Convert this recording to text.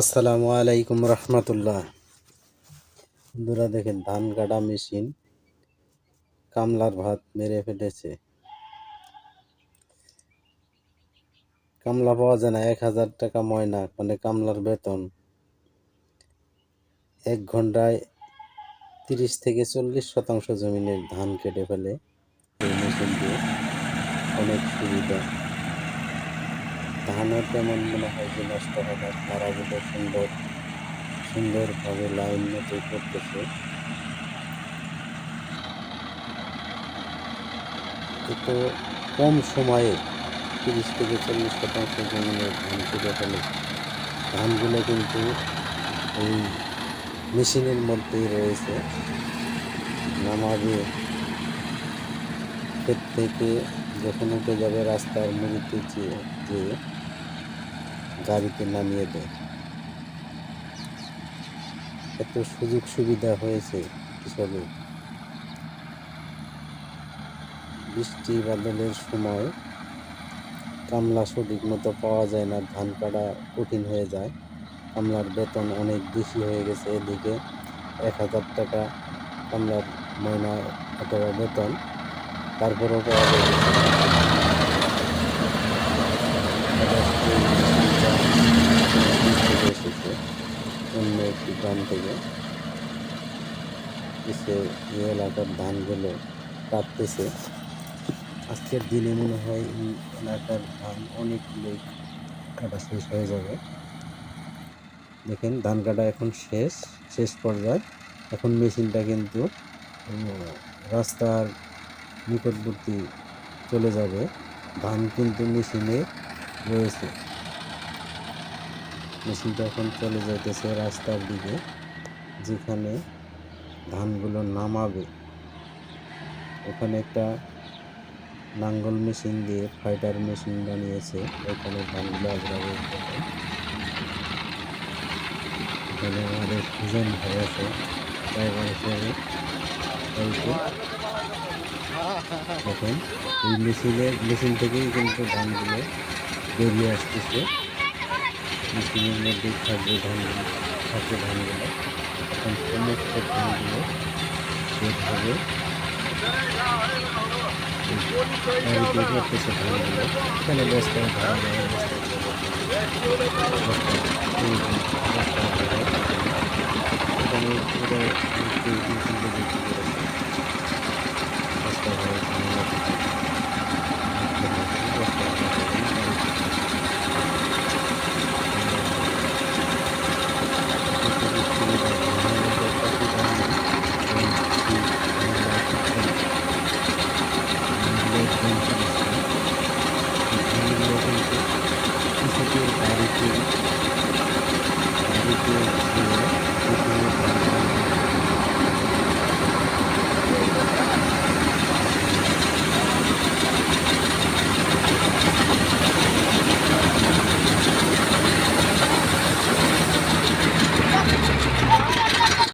আসসালামু আলাইকুম রহমতুল্লাহ। বন্ধুরা দেখেন, ধান কাটা মেশিন কামলার ভাত মেরে ফেলেছে কামলা পাওয়া যায় না, এক হাজার টাকা ময়না মানে কামলার বেতন। এক ঘন্টায় তিরিশ থেকে চল্লিশ শতাংশ জমিনের ধান কেটে ফেলে মেশিন দিয়ে অনেক সুবিধা। ধানও তেমন মনে হয় যে নষ্ট না। তারাগুলো সুন্দর, সুন্দরভাবে লাইন মতো করতেছে। এত কম সময়ে তিরিশ থেকে চল্লিশ শতাংশ জমিনের ধান কেটে ফেলে ধানগুলো কিন্তু এই মেশিনের মধ্যেই রয়েছে। নামাবে ক্ষেত থেকে যখন উঠে যাবে রাস্তার মুড়িতে যেয়ে গাড়িতে নামিয়ে দেয়। এত সুযোগ সুবিধা হয়েছে কৃষকের বৃষ্টি বাদলের সময় কামলা সঠিক মতো পাওয়া যায় না ধান কাটা কঠিন হয়ে যায়। কামলার বেতন অনেক বেশি হয়ে গেছে, এদিকে এক হাজার টাকা কামলার ময়না অথবা বেতন, তারপরেও পাওয়া যায়। গ্রাম থেকে এসে এই এলাকার ধানগুলো কাটতেছে। আজকের দিনে মনে হয় এই এলাকার ধান অনেকগুলোই কাটা শেষ হয়ে যাবে। দেখেন, ধান কাটা এখন শেষ শেষ পর্যায়ে। এখন মেশিনটা কিন্তু রাস্তার নিকটবর্তী চলে যাবে। ধান কিন্তু মেশিনে রয়েছে। মেশিনটা এখন চলে যাইতেছে রাস্তার দিকে, যেখানে ধানগুলো নামাবে। ওখানে একটা নাঙ্গল মেশিন দিয়ে ফাইটার মেশিন বানিয়েছে, ওখানে ধানগুলো আগ্রাবে এখানে আমাদের সুজন ভাই আছে এই মেশিনের মেশিন থেকেই কিন্তু ধানগুলো বেরিয়ে আসতেছে। মেশিনের মধ্যেই থাকবে ধানগুলো থাকবে ধানগুলো এখন সমস্ত ধানগুলো বের হবে গাড়িতে করতেছে ধানগুলো এখানে বস্তায় ধান দেয় বস্তায় এখানে